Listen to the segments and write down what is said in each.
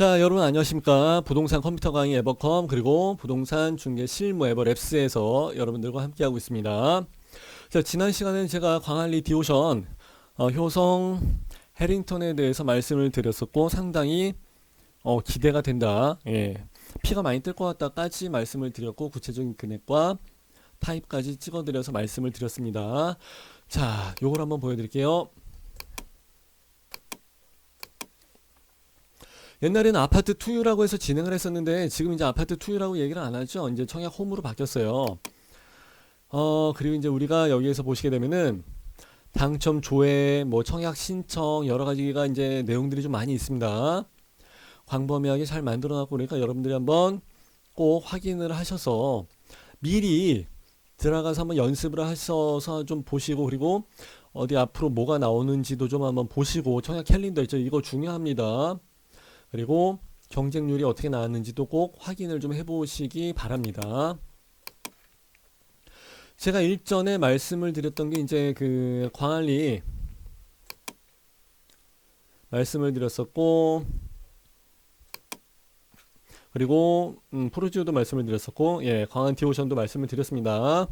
자, 여러분 안녕하십니까? 부동산 컴퓨터 강의 에버컴 그리고 부동산 중개 실무 에버랩스에서 여러분들과 함께하고 있습니다. 자, 지난 시간에는 제가 광안리 디오션 어, 효성 해링턴에 대해서 말씀을 드렸었고 상당히 어, 기대가 된다. 예. 피가 많이 뜰 것 같다까지 말씀을 드렸고 구체적인 금액과 타입까지 찍어드려서 말씀을 드렸습니다. 자, 요걸 한번 보여드릴게요. 옛날에는 아파트 투유라고 해서 진행을 했었는데 지금 이제 아파트 투유라고 얘기를 안 하죠. 이제 청약 홈으로 바뀌었어요. 어, 그리고 이제 우리가 여기에서 보시게 되면은 당첨 조회, 뭐 청약 신청 여러 가지가 이제 내용들이 좀 많이 있습니다. 광범위하게 잘 만들어 놨고 그러니까 여러분들이 한번 꼭 확인을 하셔서 미리 들어가서 한번 연습을 하셔서 좀 보시고 그리고 어디 앞으로 뭐가 나오는지도 좀 한번 보시고 청약 캘린더 있죠. 이거 중요합니다. 그리고 경쟁률이 어떻게 나왔는지도 꼭 확인을 좀 해보시기 바랍니다. 제가 일전에 말씀을 드렸던 게 이제 그 광안리 말씀을 드렸었고 그리고 음, 프로지오도 말씀을 드렸었고 예 광안 디오션도 말씀을 드렸습니다.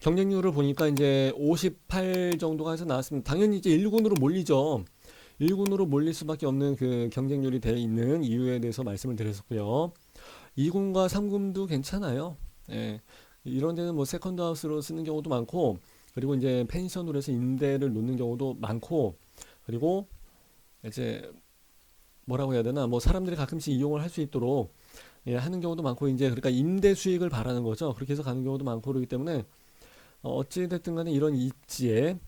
경쟁률을 보니까 이제 58 정도가 해서 나왔습니다. 당연히 이제 1군으로 몰리죠. 1군으로 몰릴 수밖에 없는 그 경쟁률이 돼 있는 이유에 대해서 말씀을 드렸었고요. 2군과 3군도 괜찮아요. 예. 이런 데는 뭐 세컨드 하우스로 쓰는 경우도 많고 그리고 이제 펜션으로 해서 임대를 놓는 경우도 많고 그리고 이제 뭐라고 해야 되나 뭐 사람들이 가끔씩 이용을 할 수 있도록 예, 하는 경우도 많고 이제 그러니까 임대 수익을 바라는 거죠. 그렇게 해서 가는 경우도 많고 그러기 때문에 어, 어찌됐든 간에 이런 입지에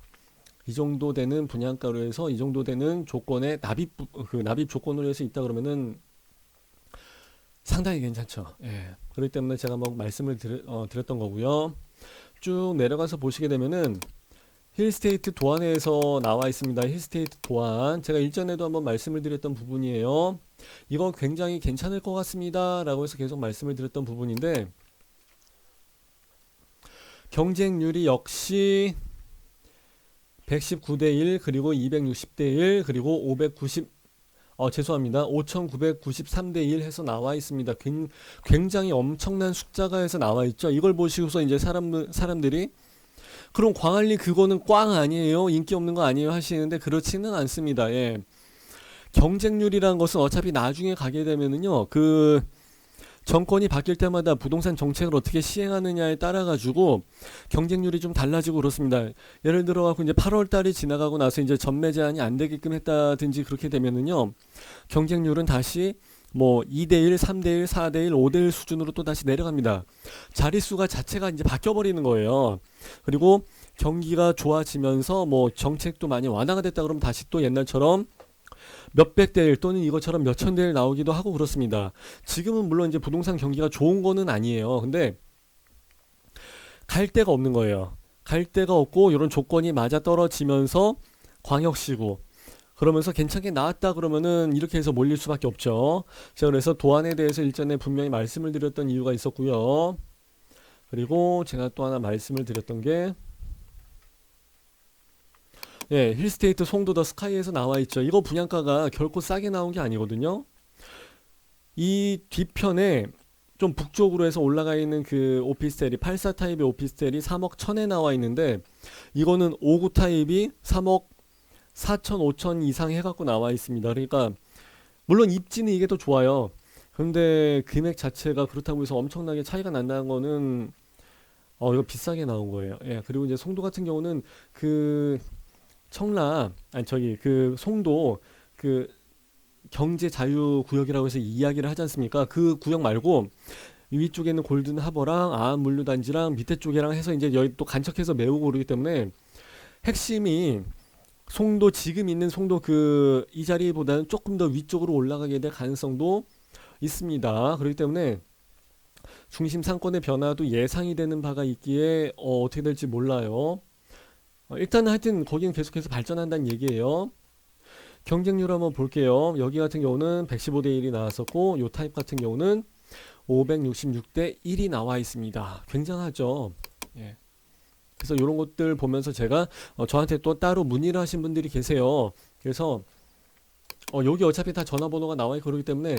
이 정도 되는 분양가로 해서 이 정도 되는 조건의 납입 부- 그 납입 조건으로 해서 있다 그러면은 상당히 괜찮죠. 예. 그렇기 때문에 제가 뭐 말씀을 드려, 어, 드렸던 거고요. 쭉 내려가서 보시게 되면은 힐스테이트 도안에서 나와 있습니다. 힐스테이트 도안. 제가 일전에도 한번 말씀을 드렸던 부분이에요. 이거 굉장히 괜찮을 것 같습니다. 라고 해서 계속 말씀을 드렸던 부분인데 경쟁률이 역시 119대 1 그리고 260대 1 그리고 590 어, 죄송합니다. 5993대 1 해서 나와 있습니다. 굉- 굉장히 엄청난 숫자가 해서 나와 있죠. 이걸 보시고서 이제 사람 사람들이 그럼 광안리 그거는 꽝 아니에요? 인기 없는 거 아니에요? 하시는데 그렇지는 않습니다. 예. 경쟁률이란 것은 어차피 나중에 가게 되면은요. 그 정권이 바뀔 때마다 부동산 정책을 어떻게 시행하느냐에 따라 가지고 경쟁률이 좀 달라지고 그렇습니다. 예를 들어 갖고 이제 8월 달이 지나가고 나서 이제 전매 제한이 안 되게끔 했다든지 그렇게 되면은요. 경쟁률은 다시 뭐 2대1, 3대1, 4대1, 5대1 수준으로 또 다시 내려갑니다. 자릿수가 자체가 이제 바뀌어 버리는 거예요. 그리고 경기가 좋아지면서 뭐 정책도 많이 완화가 됐다 그러면 다시 또 옛날처럼 몇백 대1 또는 이것처럼 몇천 대1 나오기도 하고 그렇습니다. 지금은 물론 이제 부동산 경기가 좋은 거는 아니에요. 근데 갈 데가 없는 거예요. 갈 데가 없고 이런 조건이 맞아 떨어지면서 광역시고 그러면서 괜찮게 나왔다 그러면은 이렇게 해서 몰릴 수밖에 없죠. 제가 그래서 도안에 대해서 일전에 분명히 말씀을 드렸던 이유가 있었고요. 그리고 제가 또 하나 말씀을 드렸던 게 예, 힐스테이트 송도 더 스카이에서 나와 있죠. 이거 분양가가 결코 싸게 나온 게 아니거든요. 이 뒤편에 좀 북쪽으로 해서 올라가 있는 그 오피스텔이 84 타입의 오피스텔이 3억 1000에 나와 있는데 이거는 59 타입이 3억 4천 5천 이상 해갖고 나와 있습니다. 그러니까 물론 입지는 이게 더 좋아요. 그런데 금액 자체가 그렇다고 해서 엄청나게 차이가 난다는 거는 어 이거 비싸게 나온 거예요. 예. 그리고 이제 송도 같은 경우는 그 청라 아니 저기 그 송도 그 경제 자유 구역이라고 해서 이야기를 하지 않습니까? 그 구역 말고 위쪽에는 골든 하버랑 아한 물류 단지랑 밑에 쪽이랑 해서 이제 여기 또 간척해서 메우고 그러기 때문에 핵심이 송도 지금 있는 송도 그 이 자리보다는 조금 더 위쪽으로 올라가게 될 가능성도 있습니다. 그렇기 때문에 중심 상권의 변화도 예상이 되는 바가 있기에 어, 어떻게 될지 몰라요. 어, 일단은 하여튼 거기는 계속해서 발전한다는 얘기예요. 경쟁률 한번 볼게요. 여기 같은 경우는 115대 1이 나왔었고 요 타입 같은 경우는 566대 1이 나와 있습니다. 굉장하죠. 예. 그래서 이런 것들 보면서 제가 어, 저한테 또 따로 문의를 하신 분들이 계세요. 그래서 어, 여기 어차피 다 전화번호가 나와 있고 그러기 때문에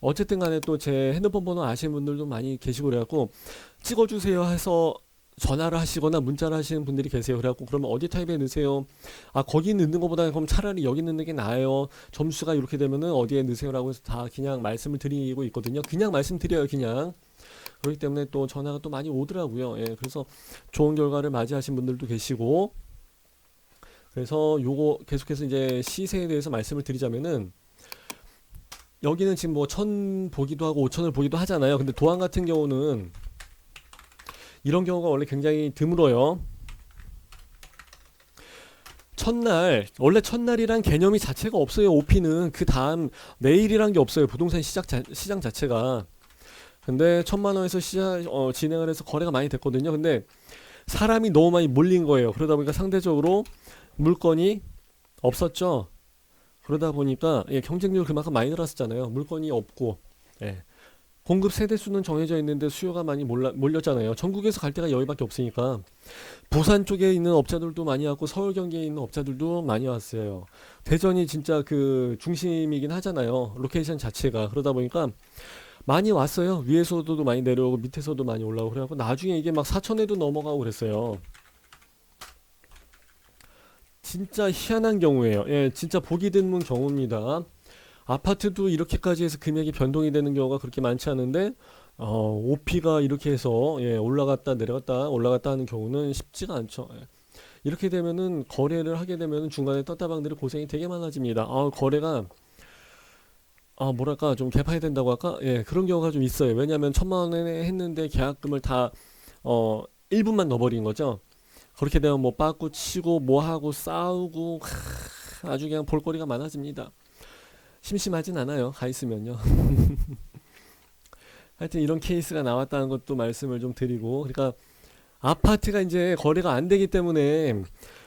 어쨌든 간에 또 제 핸드폰 번호 아시는 분들도 많이 계시고 그래갖고 찍어주세요 해서 전화를 하시거나 문자를 하시는 분들이 계세요. 그래갖고 그러면 어디 타입에 넣으세요? 아 거기 넣는 것보다 그럼 차라리 여기 넣는 게 나아요. 점수가 이렇게 되면은 어디에 넣으세요라고 해서 다 그냥 말씀을 드리고 있거든요. 그냥 말씀드려요. 그냥 그렇기 때문에 또 전화가 또 많이 오더라고요. 예, 그래서 좋은 결과를 맞이하신 분들도 계시고 그래서 요거 계속해서 이제 시세에 대해서 말씀을 드리자면은 여기는 지금 뭐 천 보기도 하고 오천을 보기도 하잖아요. 근데 도안 같은 경우는 이런 경우가 원래 굉장히 드물어요. 첫날 원래 첫날이란 개념이 자체가 없어요. 오피는 그 다음 내일이란 게 없어요. 부동산 시작 자, 시장 자체가. 근데 천만 원에서 시작 어, 진행을 해서 거래가 많이 됐거든요. 근데 사람이 너무 많이 몰린 거예요. 그러다 보니까 상대적으로 물건이 없었죠. 그러다 보니까 예, 경쟁률 그만큼 많이 늘었었잖아요. 물건이 없고 예. 공급 세대 수는 정해져 있는데 수요가 많이 몰라, 몰렸잖아요. 전국에서 갈 데가 여기밖에 없으니까 부산 쪽에 있는 업자들도 많이 왔고 서울 경기에 있는 업자들도 많이 왔어요. 대전이 진짜 그 중심이긴 하잖아요. 로케이션 자체가 그러다 보니까 많이 왔어요. 위에서도 많이 내려오고 밑에서도 많이 올라오고 그래갖고 나중에 이게 막 사천에도 넘어가고 그랬어요. 진짜 희한한 경우예요. 예, 진짜 보기 드문 경우입니다. 아파트도 이렇게까지 해서 금액이 변동이 되는 경우가 그렇게 많지 않은데 어, OP가 이렇게 해서 예, 올라갔다 내려갔다 올라갔다 하는 경우는 쉽지가 않죠. 예. 이렇게 되면은 거래를 하게 되면은 중간에 떴다방들이 고생이 되게 많아집니다. 아, 거래가 아, 뭐랄까 좀 개판이 된다고 할까? 예, 그런 경우가 좀 있어요. 왜냐하면 천만 원에 했는데 계약금을 다 어, 1분만 넣어버린 거죠. 그렇게 되면 뭐 빠꾸 치고 뭐 하고 싸우고 하, 아주 그냥 볼거리가 많아집니다. 심심하진 않아요. 가 있으면요. 하여튼 이런 케이스가 나왔다는 것도 말씀을 좀 드리고 그러니까 아파트가 이제 거래가 안 되기 때문에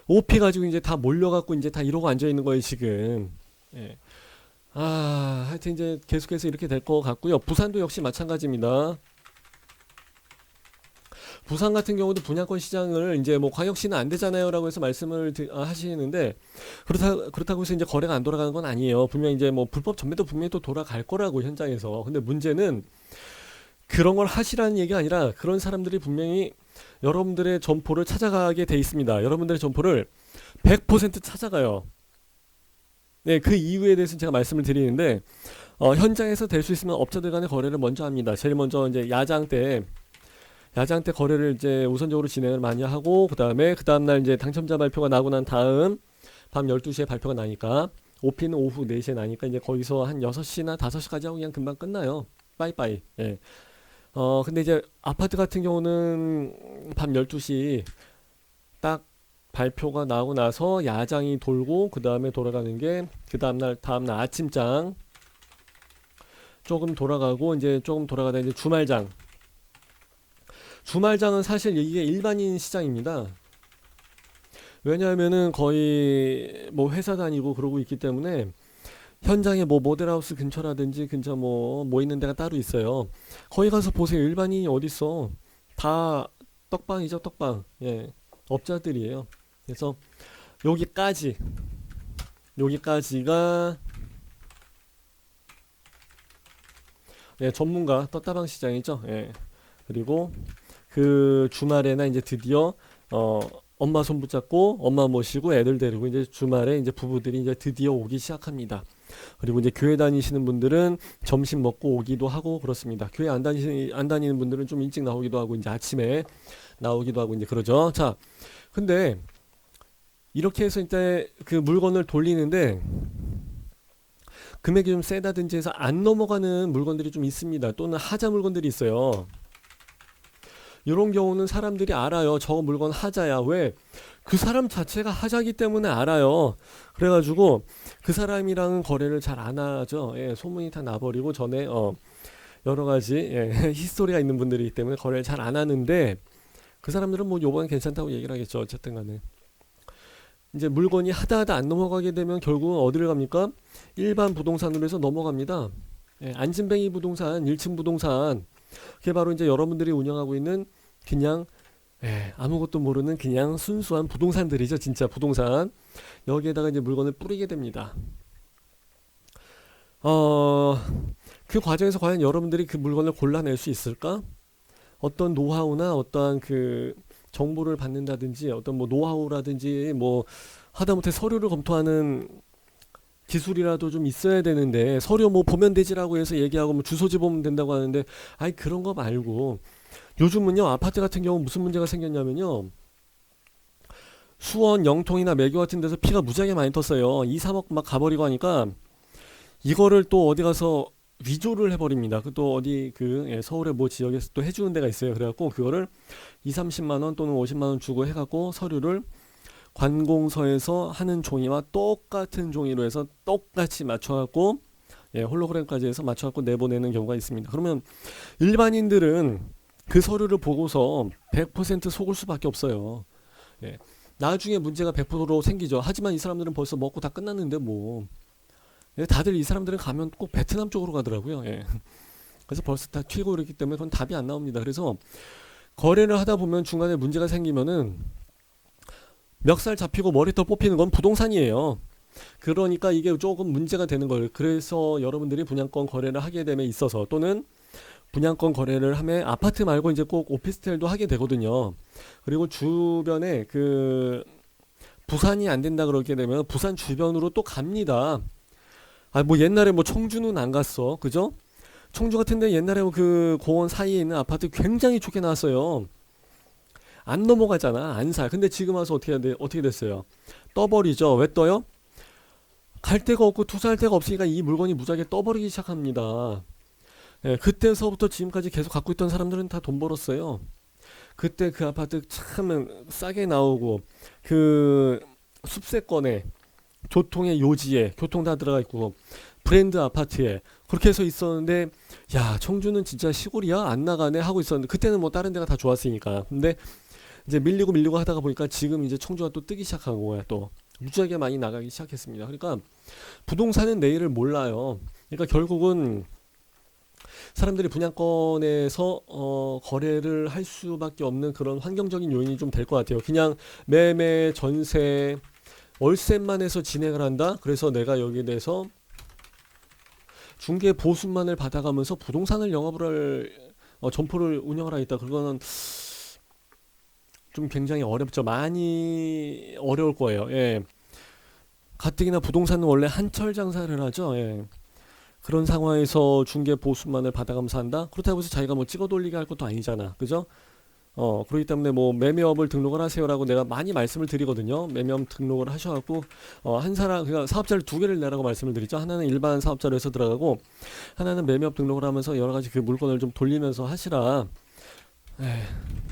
오피 가지고 이제 다 몰려갖고 이제 다 이러고 앉아 있는 거예요 지금. 예. 아 하여튼 이제 계속해서 이렇게 될 것 같고요. 부산도 역시 마찬가지입니다. 부산 같은 경우도 분양권 시장을 이제 뭐 광역시는 안 되잖아요라고 해서 말씀을 드, 아, 하시는데 그렇다 그렇다고 해서 이제 거래가 안 돌아가는 건 아니에요. 분명히 이제 뭐 불법 전매도 분명히 또 돌아갈 거라고 현장에서. 근데 문제는 그런 걸 하시라는 얘기가 아니라 그런 사람들이 분명히 여러분들의 점포를 찾아가게 돼 있습니다. 여러분들의 점포를 100% 찾아가요. 네, 그 이유에 대해서 제가 말씀을 드리는데 어, 현장에서 될 수 있으면 업자들 간의 거래를 먼저 합니다. 제일 먼저 이제 야장 때 야장 때 거래를 이제 우선적으로 진행을 많이 하고 그 다음에 그 다음 날 이제 당첨자 발표가 나고 난 다음 밤 12시에 발표가 나니까 오피는 오후 4시에 나니까 이제 거기서 한 6시나 5시까지 하고 그냥 금방 끝나요. 빠이빠이. 예. 어, 근데 이제 아파트 같은 경우는 밤 12시 딱 발표가 나고 나서 야장이 돌고 그 다음에 돌아가는 게 그 다음날 다음날 아침장 조금 돌아가고 이제 조금 돌아가다 이제 주말장 주말장은 사실 이게 일반인 시장입니다. 왜냐하면은 거의 뭐 회사 다니고 그러고 있기 때문에 현장에 뭐 모델하우스 근처라든지 근처 뭐뭐 있는 데가 따로 있어요. 거기 가서 보세요. 일반인이 어디 있어? 다 떡방이죠, 떡방. 예. 업자들이에요. 그래서 여기까지 여기까지가 예, 전문가 떴다방 시장이죠. 예. 그리고 그 주말에나 이제 드디어 어 엄마 손 붙잡고 엄마 모시고 애들 데리고 이제 주말에 이제 부부들이 이제 드디어 오기 시작합니다. 그리고 이제 교회 다니시는 분들은 점심 먹고 오기도 하고 그렇습니다. 교회 안 다니시 안 다니는 분들은 좀 일찍 나오기도 하고 이제 아침에 나오기도 하고 이제 그러죠. 자, 근데 이렇게 해서 이제 그 물건을 돌리는데 금액이 좀 세다든지 해서 안 넘어가는 물건들이 좀 있습니다. 또는 하자 물건들이 있어요. 이런 경우는 사람들이 알아요. 저 물건 하자야. 왜? 그 사람 자체가 하자기 때문에 알아요. 그래가지고 그 사람이랑은 거래를 잘 안 하죠. 예, 소문이 다 나버리고 전에 어 여러 가지 예, 히스토리가 있는 분들이기 때문에 거래를 잘 안 하는데 그 사람들은 뭐 요번 괜찮다고 얘기를 하겠죠. 어쨌든 간에. 이제 물건이 하다 하다 안 넘어가게 되면 결국은 어디를 갑니까? 일반 부동산으로 해서 넘어갑니다. 예, 안진뱅이 부동산, 1층 부동산. 그게 바로 이제 여러분들이 운영하고 있는 그냥 예, 아무것도 모르는 그냥 순수한 부동산들이죠. 진짜 부동산. 여기에다가 이제 물건을 뿌리게 됩니다. 어, 그 과정에서 과연 여러분들이 그 물건을 골라낼 수 있을까? 어떤 노하우나 어떠한 그 정보를 받는다든지 어떤 뭐 노하우라든지 뭐 하다못해 서류를 검토하는 기술이라도 좀 있어야 되는데 서류 뭐 보면 되지라고 해서 얘기하고 뭐 주소지 보면 된다고 하는데 아니 그런 거 말고 요즘은요 아파트 같은 경우 무슨 문제가 생겼냐면요 수원 영통이나 매교 같은 데서 피가 무지하게 많이 떴어요 2, 3억 막 가버리고 하니까 이거를 또 어디 가서 위조를 해버립니다. 그 또 어디 그 예, 서울의 뭐 지역에서 또 해주는 데가 있어요. 그래갖고 그거를 2, 30만 원 또는 50만 원 주고 해갖고 서류를 관공서에서 하는 종이와 똑같은 종이로 해서 똑같이 맞춰갖고 예, 홀로그램까지 해서 맞춰갖고 내보내는 경우가 있습니다. 그러면 일반인들은 그 서류를 보고서 100% 속을 수밖에 없어요. 예, 나중에 문제가 100%로 생기죠. 하지만 이 사람들은 벌써 먹고 다 끝났는데 뭐. 예, 다들 이 사람들은 가면 꼭 베트남 쪽으로 가더라고요. 예. 그래서 벌써 다 튀고 이렇기 때문에 그건 답이 안 나옵니다. 그래서 거래를 하다 보면 중간에 문제가 생기면은 멱살 잡히고 머리털 뽑히는 건 부동산이에요. 그러니까 이게 조금 문제가 되는 거예요. 그래서 여러분들이 분양권 거래를 하게 됨에 있어서 또는 분양권 거래를 하면 아파트 말고 이제 꼭 오피스텔도 하게 되거든요. 그리고 주변에 그 부산이 안 된다 그러게 되면 부산 주변으로 또 갑니다. 아, 뭐 옛날에 뭐 청주는 안 갔어. 그죠? 청주 같은데 옛날에 그 공원 사이에 있는 아파트 굉장히 좋게 나왔어요. 안 넘어가잖아. 안 사. 근데 지금 와서 어떻게 돼? 어떻게 됐어요? 떠버리죠. 왜 떠요? 갈 데가 없고 투자할 데가 없으니까 이 물건이 무지하게 떠버리기 시작합니다. 예, 그때서부터 지금까지 계속 갖고 있던 사람들은 다 돈 벌었어요. 그때 그 아파트 참 싸게 나오고 그 숲세권에 교통의 요지에 교통 다 들어가 있고 브랜드 아파트에 그렇게 해서 있었는데 야 청주는 진짜 시골이야 안 나가네 하고 있었는데 그때는 뭐 다른 데가 다 좋았으니까 근데 이제 밀리고 밀리고 하다가 보니까 지금 이제 청주가 또 뜨기 시작한 거야 또 무지하게 많이 나가기 시작했습니다 그러니까 부동산은 내일을 몰라요 그러니까 결국은 사람들이 분양권에서 어, 거래를 할 수밖에 없는 그런 환경적인 요인이 좀 될 것 같아요 그냥 매매 전세 월세만 해서 진행을 한다. 그래서 내가 여기에 대해서 중개 보수만을 받아가면서 부동산을 영업을 할 어, 점포를 운영을 하겠다. 그거는 좀 굉장히 어렵죠. 많이 어려울 거예요. 예. 가뜩이나 부동산은 원래 한철 장사를 하죠. 예. 그런 상황에서 중개 보수만을 받아가면서 한다. 그렇다고 해서 자기가 뭐 찍어 돌리게 할 것도 아니잖아. 그죠? 어, 그렇기 때문에 뭐 매매업을 등록을 하세요라고 내가 많이 말씀을 드리거든요. 매매업 등록을 하셔갖고 어, 한 사람 그러니까 사업자를 두 개를 내라고 말씀을 드리죠. 하나는 일반 사업자로 해서 들어가고 하나는 매매업 등록을 하면서 여러 가지 그 물건을 좀 돌리면서 하시라. 에이.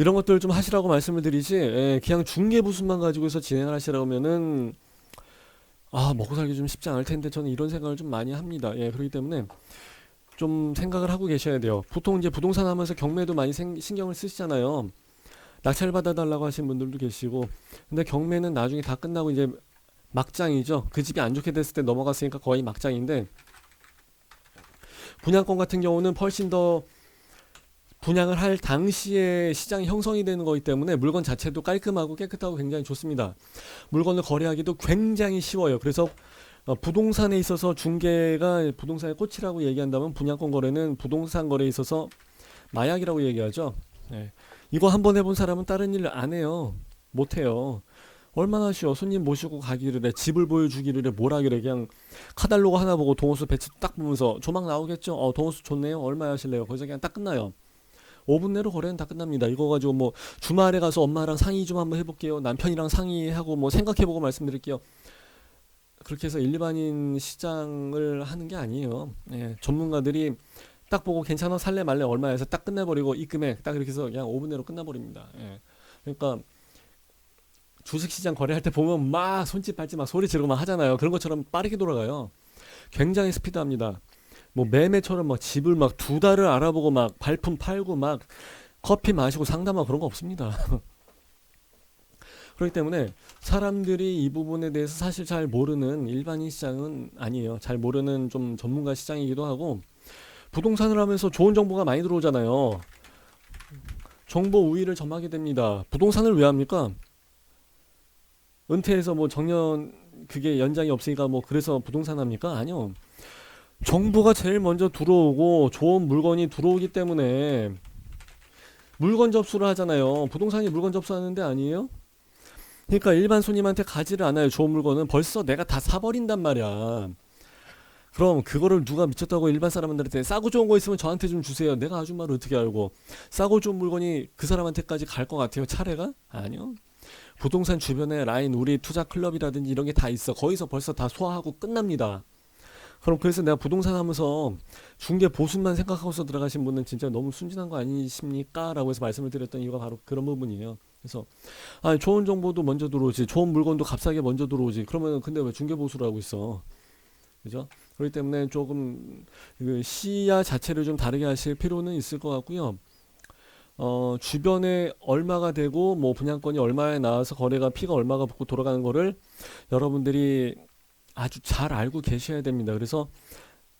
이런 것들 좀 하시라고 말씀을 드리지, 예, 그냥 중개부수만 가지고서 진행을 하시라면은 아, 먹고 살기 좀 쉽지 않을 텐데 저는 이런 생각을 좀 많이 합니다. 예, 그렇기 때문에 좀 생각을 하고 계셔야 돼요. 보통 이제 부동산 하면서 경매도 많이 생, 신경을 쓰시잖아요. 낙찰 받아달라고 하신 분들도 계시고, 근데 경매는 나중에 다 끝나고 이제 막장이죠. 그 집이 안 좋게 됐을 때 넘어갔으니까 거의 막장인데, 분양권 같은 경우는 훨씬 더 분양을 할 당시에 시장이 형성이 되는 거기 때문에 물건 자체도 깔끔하고 깨끗하고 굉장히 좋습니다. 물건을 거래하기도 굉장히 쉬워요. 그래서 어, 부동산에 있어서 중개가 부동산의 꽃이라고 얘기한다면 분양권 거래는 부동산 거래에 있어서 마약이라고 얘기하죠. 네. 이거 한번 해본 사람은 다른 일안 해요. 못 해요. 얼마나 쉬워. 손님 모시고 가기를 해. 집을 보여주기를 해. 뭘 하기를 해. 그냥 카달로그 하나 보고 동호수 배치 딱 보면서 조망 나오겠죠. 어, 동호수 좋네요. 얼마 하실래요? 거기서 그냥 딱 끝나요. 5분 내로 거래는 다 끝납니다. 이거 가지고 뭐 주말에 가서 엄마랑 상의 좀 한번 해볼게요. 남편이랑 상의하고 뭐 생각해보고 말씀드릴게요. 그렇게 해서 일반인 시장을 하는 게 아니에요. 예, 전문가들이 딱 보고 괜찮아 살래 말래 얼마에서 딱 끝내버리고 입금해 딱 이렇게 해서 그냥 5분 내로 끝나버립니다. 예. 그러니까 주식시장 거래할 때 보면 막 손짓 발짓 막 소리 지르고 막 하잖아요. 그런 것처럼 빠르게 돌아가요. 굉장히 스피드합니다. 뭐 매매처럼 막 집을 막 두 달을 알아보고 막 발품 팔고 막 커피 마시고 상담하고 그런 거 없습니다. 그렇기 때문에 사람들이 이 부분에 대해서 사실 잘 모르는 일반인 시장은 아니에요. 잘 모르는 좀 전문가 시장이기도 하고 부동산을 하면서 좋은 정보가 많이 들어오잖아요. 정보 우위를 점하게 됩니다. 부동산을 왜 합니까? 은퇴해서 뭐 정년 그게 연장이 없으니까 뭐 그래서 부동산 합니까? 아니요. 정보가 제일 먼저 들어오고 좋은 물건이 들어오기 때문에 물건 접수를 하잖아요. 부동산이 물건 접수하는 데 아니에요? 그러니까 일반 손님한테 가지를 않아요. 좋은 물건은 벌써 내가 다 사버린단 말이야. 그럼 그거를 누가 미쳤다고 일반 사람들한테 싸고 좋은 거 있으면 저한테 좀 주세요. 내가 아줌마를 어떻게 알고 싸고 좋은 물건이 그 사람한테까지 갈 것 같아요. 차례가? 아니요. 부동산 주변에 라인 우리 투자 클럽이라든지 이런 게 다 있어. 거기서 벌써 다 소화하고 끝납니다. 그럼 그래서 내가 부동산 하면서 중개 보수만 생각하고서 들어가신 분은 진짜 너무 순진한 거 아니십니까? 라고 해서 말씀을 드렸던 이유가 바로 그런 부분이에요. 그래서 아 좋은 정보도 먼저 들어오지 좋은 물건도 값싸게 먼저 들어오지 그러면 근데 왜 중개 보수를 하고 있어 그죠 그렇기 때문에 조금 그 시야 자체를 좀 다르게 하실 필요는 있을 것 같고요 어 주변에 얼마가 되고 뭐 분양권이 얼마에 나와서 거래가 피가 얼마가 붙고 돌아가는 거를 여러분들이 아주 잘 알고 계셔야 됩니다 그래서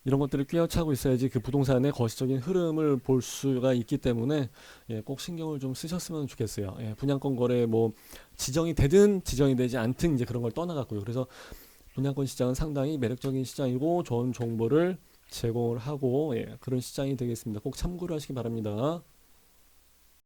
이런 것들을 꿰어차고 있어야지 그 부동산의 거시적인 흐름을 볼 수가 있기 때문에 예, 꼭 신경을 좀 쓰셨으면 좋겠어요. 예, 분양권 거래 뭐 지정이 되든 지정이 되지 않든 이제 그런 걸 떠나갔고요. 그래서 분양권 시장은 상당히 매력적인 시장이고 좋은 정보를 제공을 하고 예, 그런 시장이 되겠습니다. 꼭 참고를 하시기 바랍니다.